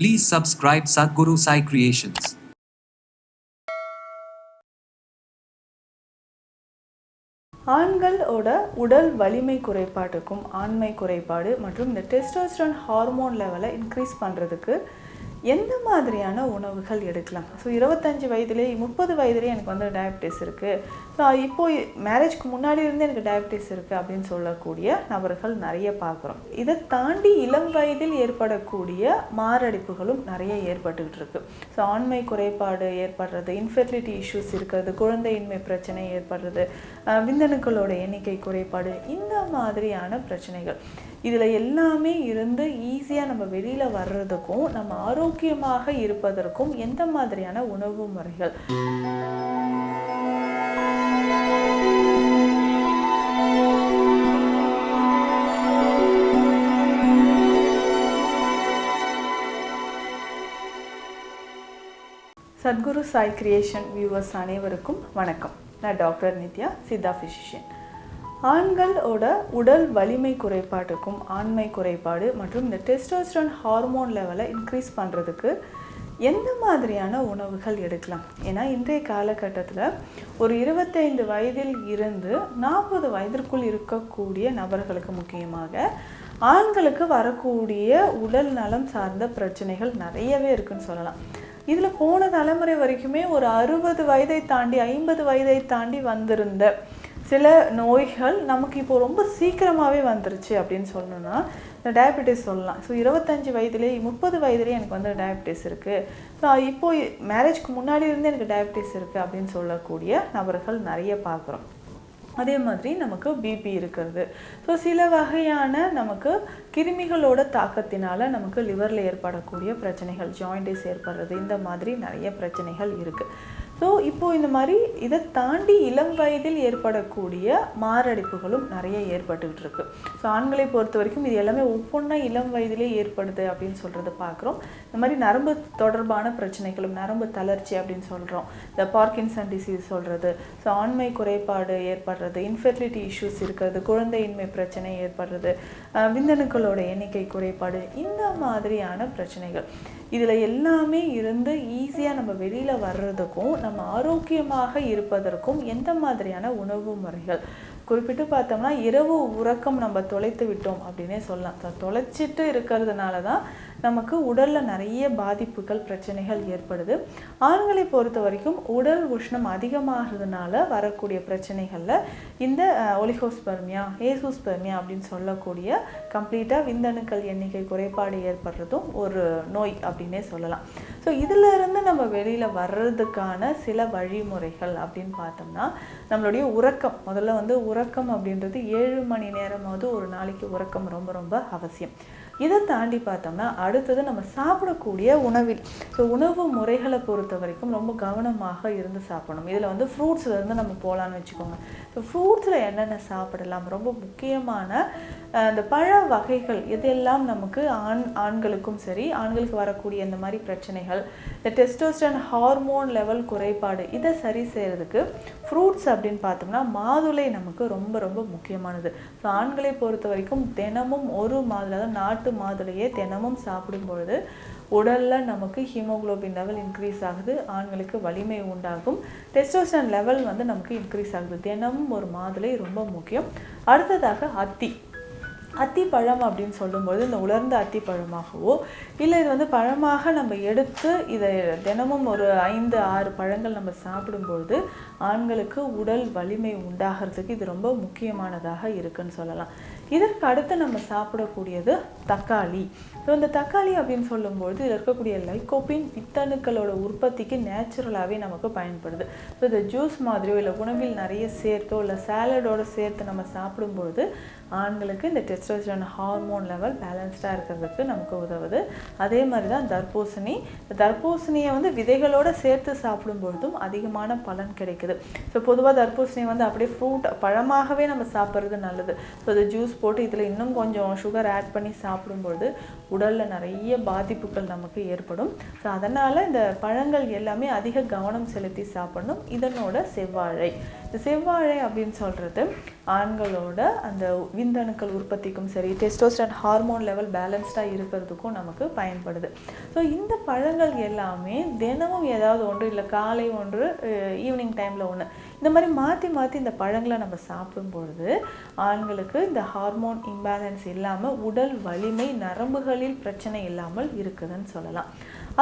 Please subscribe Sadhguru Sai Creations. ஆண்களோட உடல் வலிமை குறைபாட்டுக்கும் ஆண்மை குறைபாடு மற்றும் இந்த டெஸ்டோஸ்டரான் ஹார்மோன் லெவலை இன்க்ரீஸ் பண்ணுறதுக்கு எந்த மாதிரியான உணவுகள் எடுக்கலாம்? ஸோ இருபத்தஞ்சி வயதுலேயே முப்பது வயதுலேயே எனக்கு வந்து டயபிட்டிஸ் இருக்குது ஸோ இப்போது மேரேஜ்க்கு முன்னாடி இருந்து எனக்கு டயபிட்டிஸ் இருக்குது அப்படின்னு சொல்லக்கூடிய நபர்கள் நிறைய பார்க்குறோம். இதை தாண்டி இளம் வயதில் ஏற்படக்கூடிய மாரடைப்புகளும் நிறைய ஏற்பட்டுக்கிட்டு இருக்கு. ஸோ ஆண்மை குறைபாடு ஏற்படுறது இன்ஃபெர்டிலிட்டி இஷ்யூஸ் இருக்கிறது குழந்தையின்மை பிரச்சனை ஏற்படுறது விந்தணுக்களோட எண்ணிக்கை குறைபாடு இந்த மாதிரியான பிரச்சனைகள். இதில் எல்லாமே இருந்து ஈஸியாக நம்ம வெளியில் வர்றதுக்கும் நம்ம ஆரோக்கியமாக இருப்பதற்கும் எந்த மாதிரியான உணவு முறைகள்? சத்குரு சாய் கிரியேஷன் வியூவர்ஸ் அனைவருக்கும் வணக்கம். நான் டாக்டர் நித்யா சித்தா ஃபிசிஷியன் ஆண்களோட உடல் வலிமை குறைபாட்டுக்கும் ஆண்மை குறைபாடு மற்றும் இந்த டெஸ்டோஸ்டரான் ஹார்மோன் லெவலை இன்க்ரீஸ் பண்ணுறதுக்கு எந்த மாதிரியான உணவுகள் எடுக்கலாம்? ஏன்னா இன்றைய காலகட்டத்தில் ஒரு இருபத்தைந்து வயதில் இருந்து நாற்பது வயதிற்குள் இருக்கக்கூடிய நபர்களுக்கு முக்கியமாக ஆண்களுக்கு வரக்கூடிய உடல் நலம் சார்ந்த பிரச்சனைகள் நிறையவே இருக்குன்னு சொல்லலாம். இதில் போன தலைமுறை வரைக்குமே ஒரு அறுபது வயதை தாண்டி ஐம்பது வயதை தாண்டி வந்திருந்த சில நோய்கள் நமக்கு இப்போ ரொம்ப சீக்கிரமாகவே வந்துருச்சு அப்படின்னு சொல்லணும்னா இந்த டயபெட்டிஸ் சொல்லலாம். ஸோ இருபத்தஞ்சி வயதுலேயே முப்பது வயதுலேயே எனக்கு வந்து டயபெட்டிஸ் இருக்குது ஸோ இப்போ மேரேஜ்க்கு முன்னாடி இருந்து எனக்கு டயபெட்டிஸ் இருக்குது அப்படின்னு சொல்லக்கூடிய நபர்கள் நிறைய பார்க்குறோம். அதே மாதிரி நமக்கு பிபி இருக்கிறது. ஸோ சில வகையான நமக்கு கிருமிகளோட தாக்கத்தினால நமக்கு லிவரில் ஏற்படக்கூடிய பிரச்சனைகள் ஜாயிண்டிஸ் ஏற்படுறது இந்த மாதிரி நிறைய பிரச்சனைகள் இருக்குது ஸோ இப்போ இந்த மாதிரி இதை தாண்டி இளம் வயதில் ஏற்படக்கூடிய மாரடைப்புகளும் நிறைய ஏற்பட்டுக்கிட்டு இருக்கு ஸோ ஆண்களை பொறுத்த வரைக்கும் இது எல்லாமே ஒவ்வொன்றா இளம் வயதிலே ஏற்படுது அப்படின்னு சொல்கிறத பார்க்குறோம். இந்த மாதிரி நரம்பு தொடர்பான பிரச்சனைகளும் நரம்பு தளர்ச்சி அப்படின்னு சொல்கிறோம் இந்த பார்க்கின்சன் டிசீஸ் சொல்கிறது ஸோ ஆண்மை குறைபாடு ஏற்படுறது. இன்ஃபெர்டிலிட்டி இஷ்யூஸ் இருக்கிறது. குழந்தையின்மை பிரச்சனை ஏற்படுறது. விந்தணுக்களோட எண்ணிக்கை குறைபாடு இந்த மாதிரியான பிரச்சனைகள். இதில் எல்லாமே இருந்து ஈஸியாக நம்ம வெளியில் வர்றதுக்கும் நம்ம ஆரோக்கியமாக இருப்பதற்கும் எந்த மாதிரியான உணவு முறைகள்? குறிப்பிட்டு பார்த்தோம்னா இரவு உறக்கம் நம்ம தொலைத்து விட்டோம் அப்படின்னே சொல்லலாம். தொலைச்சிட்டு இருக்கிறதுனால தான் நமக்கு உடலில் நிறைய பாதிப்புகள் பிரச்சனைகள் ஏற்படுது. ஆண்களை பொறுத்த வரைக்கும் உடல் உஷ்ணம் அதிகமாகிறதுனால வரக்கூடிய பிரச்சனைகளில் இந்த ஒலிகோஸ்பெர்மியா ஏசோஸ்பெர்மியா அப்படின்னு சொல்லக்கூடிய கம்ப்ளீட்டாக விந்தணுக்கள் எண்ணிக்கை குறைபாடு ஏற்படுறதும் ஒரு நோய் அப்படின்னே சொல்லலாம். ஸோ இதிலிருந்து நம்ம வெளியில் வர்றதுக்கான சில வழிமுறைகள் அப்படின்னு பார்த்தோம்னா நம்மளுடைய உறக்கம். முதல்ல வந்து உறக்கம் அப்படின்றது ஏழு மணி நேரமாவது ஒரு நாளைக்கு உறக்கம் ரொம்ப ரொம்ப அவசியம். இதை தாண்டி பார்த்தோம்னா அடுத்தது நம்ம சாப்பிடக்கூடிய உணவில். ஸோ உணவு முறைகளை பொறுத்த வரைக்கும் ரொம்ப கவனமாக இருந்து சாப்பிடணும். இதில் வந்து ஃப்ரூட்ஸில் இருந்து நம்ம போகலான்னு வச்சுக்கோங்க. ஸோ ஃப்ரூட்ஸில் என்னென்ன சாப்பிடலாம்? ரொம்ப முக்கியமான அந்த இந்த பழ வகைகள் இதெல்லாம் நமக்கு ஆண் ஆண்களுக்கும் சரி ஆண்களுக்கு வரக்கூடிய இந்த மாதிரி பிரச்சனைகள் இந்த டெஸ்டோஸ்டன் ஹார்மோன் லெவல் குறைபாடு இதை சரி செய்கிறதுக்கு ஃப்ரூட்ஸ் அப்படின்னு பார்த்தோம்னா மாதுளை நமக்கு ரொம்ப ரொம்ப முக்கியமானது. ஸோ ஆண்களை பொறுத்த வரைக்கும் தினமும் ஒரு மாதுளை தான் நாட்டு மாதுளையே தினமும் சாப்பிடும் பொழுது உடலில் நமக்கு ஹீமோகுளோபின் லெவல் இன்க்ரீஸ் ஆகுது ஆண்களுக்கு வலிமை உண்டாகும். டெஸ்டோஸ்டன் லெவல் வந்து நமக்கு இன்க்ரீஸ் ஆகுது. தினமும் ஒரு மாதுளை ரொம்ப முக்கியம். அடுத்ததாக அத்தி. அத்தி பழம் அப்படின்னு சொல்லும்போது இந்த உலர்ந்த அத்தி பழமாகவோ இல்லை இது வந்து பழமாக நம்ம எடுத்து இதை தினமும் ஒரு ஐந்து ஆறு பழங்கள் நம்ம சாப்பிடும்பொழுது ஆண்களுக்கு உடல் வலிமை உண்டாகிறதுக்கு இது ரொம்ப முக்கியமானதாக இருக்குன்னு சொல்லலாம். இதற்கு அடுத்து நம்ம சாப்பிடக்கூடியது தக்காளி. ஸோ இந்த தக்காளி அப்படின்னு சொல்லும்பொழுது இதில் இருக்கக்கூடிய லைக்கோபின் வித்தணுக்களோட உற்பத்திக்கு நேச்சுரலாகவே நமக்கு பயன்படுது. ஸோ இந்த ஜூஸ் மாதிரியோ இல்லை உணவில் நிறைய சேர்த்தோ இல்லை சாலடோடு சேர்த்து நம்ம சாப்பிடும்பொழுது ஆண்களுக்கு இந்த டெஸ்டோஸ்டரான் ஹார்மோன் லெவல் பேலன்ஸ்டாக இருக்கிறதுக்கு நமக்கு உதவுது. அதே மாதிரி தான் தர்பூசணி. தர்பூசணியை வந்து விதைகளோடு சேர்த்து சாப்பிடும் பொழுதும் அதிகமான பலன் கிடைக்குது. ஸோ பொதுவாக தர்பூசணி வந்து அப்படியே ஃப்ரூட் பழமாகவே நம்ம சாப்பிட்றது நல்லது. ஸோ இந்த ஜூஸ் போட்டு இதில் இன்னும் கொஞ்சம் சுகர் ஆட் பண்ணி சாப்பிடும்பொழுது உடலில் நிறைய பாதிப்புகள் நமக்கு ஏற்படும். ஸோ அதனால் இந்த பழங்கள் எல்லாமே அதிக கவனம் செலுத்தி சாப்பிடணும். இதனோட செவ்வாழை. இந்த செவ்வாழை அப்படின்னு சொல்கிறது ஆண்களோட அந்த விந்தணுக்கள் உற்பத்திக்கும் சரி டெஸ்டோஸ்டன் ஹார்மோன் லெவல் பேலன்ஸ்டாக இருக்கிறதுக்கும் நமக்கு பயன்படுது. ஸோ இந்த பழங்கள் எல்லாமே தினமும் ஏதாவது ஒன்று இல்லை காலை ஒன்று ஈவினிங் டைமில் ஒன்று இந்த மாதிரி மாற்றி மாற்றி இந்த பழங்களை நம்ம சாப்பிடும் பொழுது ஆண்களுக்கு இந்த ஹார்மோன் இம்பேலன்ஸ் இல்லாமல் உடல் வலிமை நரம்புகளில் பிரச்சனை இல்லாமல் இருக்குதுன்னு சொல்லலாம்.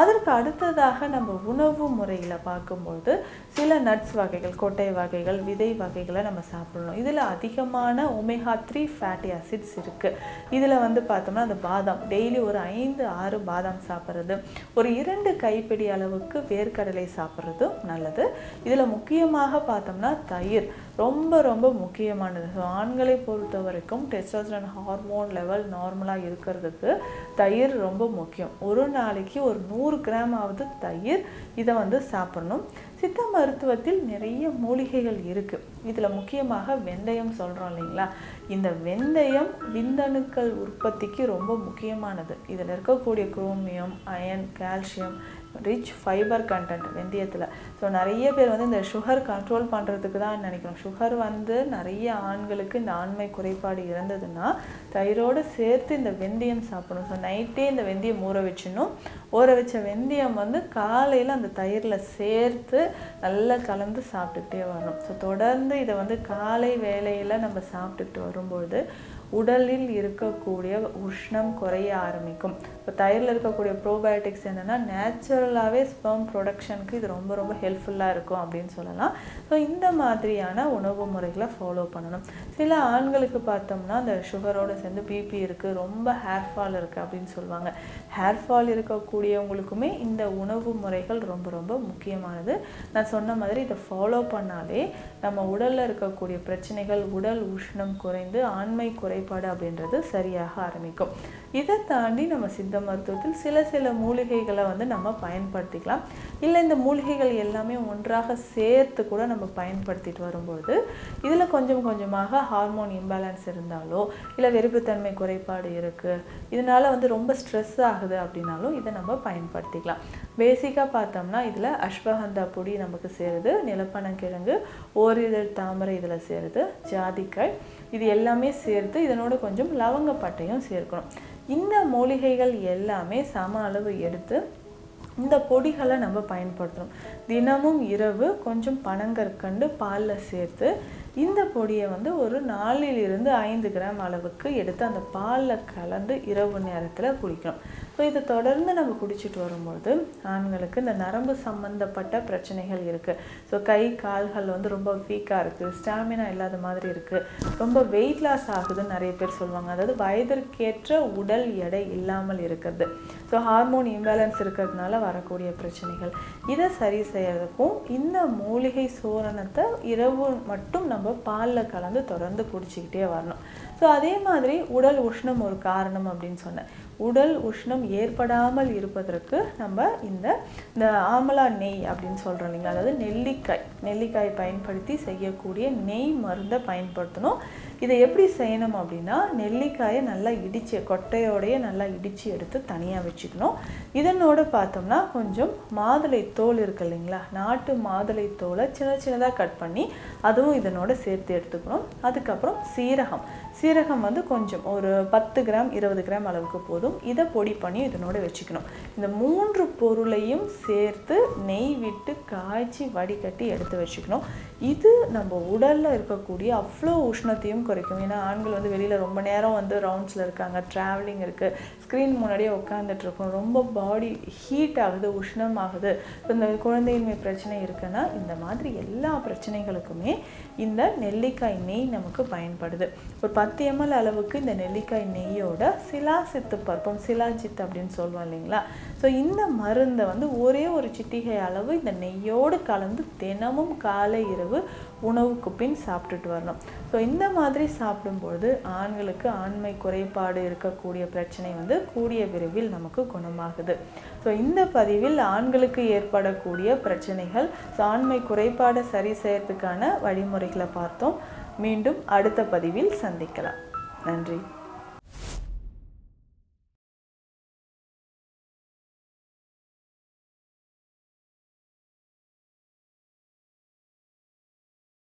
அதற்கு அடுத்ததாக நம்ம உணவு முறையில் பார்க்கும்போது சில நட்ஸ் வகைகள் கொட்டை வகைகள் விதை வகைகளை நம்ம சாப்பிடணும். இதில் அதிகமான ஒமேகா த்ரீ ஃபேட்டி அசிட்ஸ் இருக்குது இதில் வந்து பார்த்தோம்னா அந்த பாதாம் டெய்லி ஒரு ஐந்து ஆறு பாதாம் சாப்பிட்றது. ஒரு இரண்டு கைப்பிடி அளவுக்கு வேர்க்கடலை சாப்பிட்றதும் நல்லது. இதில் முக்கியமாக பார்த்தோம்னா தயிர். ரொம்ப ரொம்ப முக்கியமானது. ஸோ ஆண்களை பொறுத்த வரைக்கும் டெஸ்டோஸ்டரான் ஹார்மோன் லெவல் நார்மலாக இருக்கிறதுக்கு தயிர் ரொம்ப முக்கியம். ஒரு நாளைக்கு ஒரு நூறு கிராம் ஆவது தயிர் இதை வந்து சாப்பிடணும். சித்த மருத்துவத்தில் நிறைய மூலிகைகள் இருக்குது இதில் முக்கியமாக வெந்தயம் சொல்கிறோம் இல்லைங்களா? இந்த வெந்தயம் விந்தணுக்கள் உற்பத்திக்கு ரொம்ப முக்கியமானது. இதில் இருக்கக்கூடிய chromium iron calcium rich fibre content வெந்தயத்தில். So நிறைய பேர் வந்து இந்த சுகர் கண்ட்ரோல் பண்ணுறதுக்கு தான் நினைக்கிறோம். சுகர் வந்து நிறைய ஆண்களுக்கு இந்த ஆண்மை குறைபாடு இருந்ததுன்னா தயிரோடு சேர்த்து இந்த வெந்தயம் சாப்பிடணும். ஸோ நைட்டே இந்த வெந்தயம் ஊற வச்சிடணும். ஊற வச்ச வெந்தயம் வந்து காலையில் அந்த தயிரில் சேர்த்து நல்லா கலந்து சாப்பிட்டுக்கிட்டே வரணும். ஸோ தொடர்ந்து இதை வந்து காலை வேளையில் நம்ம சாப்பிட்டுக்கிட்டு வரும்போது உடலில் இருக்கக்கூடிய உஷ்ணம் குறைய ஆரம்பிக்கும். இப்போ தயிரில் இருக்கக்கூடிய ப்ரோபயோட்டிக்ஸ் என்னென்னா நேச்சுரலாகவே ஸ்பெர்ம் ப்ரொடக்ஷனுக்கு இது ரொம்ப ரொம்ப ஹெல்ப்ஃபுல்லாக இருக்கும் அப்படின்னு சொல்லலாம். ஸோ இந்த மாதிரியான உணவு முறைகளை ஃபாலோ பண்ணணும். சில ஆண்களுக்கு பார்த்தோம்னா அந்த சுகரோடு சேர்ந்து பிபி இருக்குது ரொம்ப ஹேர் ஃபால் இருக்குது அப்படின்னு சொல்லுவாங்க. ஹேர் ஃபால் இருக்கக்கூடியவங்களுக்குமே இந்த உணவு முறைகள் ரொம்ப ரொம்ப முக்கியமானது. நான் சொன்ன மாதிரி இதை ஃபாலோ பண்ணாலே நம்ம உடலில் இருக்கக்கூடிய பிரச்சனைகள் உடல் உஷ்ணம் குறைந்து ஆண்மை குறை குறைபாடு அப்படின்றது சரியாக ஆரம்பிக்கும். இதை தாண்டி நம்ம சித்த மருத்துவத்தில் சில சில மூலிகைகளை வந்து நம்ம பயன்படுத்திக்கலாம். இல்லை இந்த மூலிகைகள் எல்லாமே ஒன்றாக சேர்த்து கூட நம்ம பயன்படுத்திட்டு வரும்பொழுது இதில் கொஞ்சம் கொஞ்சமாக ஹார்மோன் இம்பேலன்ஸ் இருந்தாலோ இல்லை வெறுப்புத்தன்மை குறைபாடு இருக்குது இதனால் வந்து ரொம்ப ஸ்ட்ரெஸ் ஆகுது அப்படின்னாலும் இதை நம்ம பயன்படுத்திக்கலாம். பேசிக்காக பார்த்தோம்னா இதில் அஸ்வகந்தா பொடி நமக்கு சேருது நிலப்பனங்கிழங்கு ஓரிதழ் தாமரை இதில் சேருது ஜாதிக்காய் இது எல்லாமே சேர்த்து இதனோட கொஞ்சம் லவங்கப்பட்டையும் சேர்க்கணும். இந்த மூலிகைகள் எல்லாமே சம அளவு எடுத்து இந்த பொடிகளை நம்ம பயன்படுத்தணும் தினமும் இரவு கொஞ்சம் பனங்கற்கண்டு பாலில் சேர்த்து இந்த பொடியை வந்து ஒரு நாலிலிருந்து ஐந்து கிராம் அளவுக்கு எடுத்து அந்த பாலில் கலந்து இரவு நேரத்தில் குடிக்கணும் ஸோ இதை தொடர்ந்து நம்ம குடிச்சிட்டு வரும்போது ஆண்களுக்கு இந்த நரம்பு சம்மந்தப்பட்ட பிரச்சனைகள் இருக்குது ஸோ கை கால்கள் வந்து ரொம்ப வீக்காக இருக்குது ஸ்டாமினா இல்லாத மாதிரி இருக்குது ரொம்ப வெயிட் லாஸ் ஆகுதுன்னு நிறைய பேர் சொல்லுவாங்க. அதாவது வயதிற்கேற்ற உடல் எடை இல்லாமல் இருக்கிறது. ஸோ ஹார்மோன் இம்பேலன்ஸ் இருக்கிறதுனால வரக்கூடிய பிரச்சனைகள். இதை சரி செய்யறதுக்கும் இந்த மூலிகை சூரணத்தை இரவு மட்டும் நம்ம பாலில் கலந்து தொடர்ந்து குடிச்சிக்கிட்டே வரணும். ஸோ அதே மாதிரி உடல் உஷ்ணம் ஒரு காரணம் அப்படின்னு சொன்னேன். உடல் உஷ்ணம் ஏற்படாமல் இருப்பதற்கு நம்ம இந்த இந்த ஆமலா நெய் அப்படின்னு சொல்கிறோம் இல்லைங்களா? அதாவது நெல்லிக்காய். நெல்லிக்காய் பயன்படுத்தி செய்யக்கூடிய நெய் மருந்தை பயன்படுத்தணும். இதை எப்படி செய்யணும் அப்படின்னா நெல்லிக்காயை நல்லா இடித்து கொட்டையோடையே நல்லா இடித்து எடுத்து தனியாக வச்சுக்கணும். இதனோட பார்த்தோம்னா கொஞ்சம் மாதுளை தோல் இருக்கு இல்லைங்களா? நாட்டு மாதுளை தோலை சின்ன சின்னதாக கட் பண்ணி அதுவும் இதனோட சேர்த்து எடுத்துக்கணும். அதுக்கப்புறம் சீரகம். சீரகம் வந்து கொஞ்சம் ஒரு பத்து கிராம் இருபது கிராம் அளவுக்கு போதும். இதை பொடி பண்ணி இதனோட வச்சுக்கணும். இந்த மூன்று பொருளையும் சேர்த்து நெய் விட்டு காய்ச்சி வடிகட்டி எடுத்து வச்சுக்கணும். இது நம்ம உடலில் இருக்கக்கூடிய அவ்வளோ உஷ்ணத்தையும் குறைக்கும். ஏன்னா ஆண்கள் வந்து வெளியில் ரொம்ப நேரம் வந்து ரவுண்ட்ஸில் இருக்காங்க ட்ராவலிங் இருக்குது ஸ்க்ரீன் முன்னாடியே உட்காந்துட்ருக்கோம் ரொம்ப பாடி ஹீட் ஆகுது உஷ்ணம் ஆகுது இந்த குழந்தையின்மை பிரச்சனை இருக்குன்னா இந்த மாதிரி எல்லா பிரச்சனைகளுக்குமே இந்த நெல்லிக்காய் நெய் நமக்கு பயன்படுது. ஒரு பத்து எம்எல் அளவுக்கு இந்த நெல்லிக்காய் நெய்யோட சிலாசித்து பருப்பம் சிலாஜித் அப்படின்னு சொல்லுவோம் இல்லைங்களா? ஸோ இந்த மருந்தை வந்து ஒரே ஒரு சிட்டிகை அளவு இந்த நெய்யோடு கலந்து தினமும் காலை இரவு உணவுக்கு பின் சாப்பிட்டுட்டு வரணும். ஸோ இந்த மாதிரி சாப்பிடும்பொழுது ஆண்களுக்கு ஆண்மை குறைபாடு இருக்கக்கூடிய பிரச்சனை வந்து கூடிய விரைவில் நமக்கு குணமாகுது. ஸோ இந்த பதிவில் ஆண்களுக்கு ஏற்படக்கூடிய பிரச்சனைகள் ஸோ ஆண்மை குறைபாடை சரி செய்யறதுக்கான வழிமுறைகளை பார்த்தோம். மீண்டும் அடுத்த பதிவில் சந்திக்கலாம். நன்றி.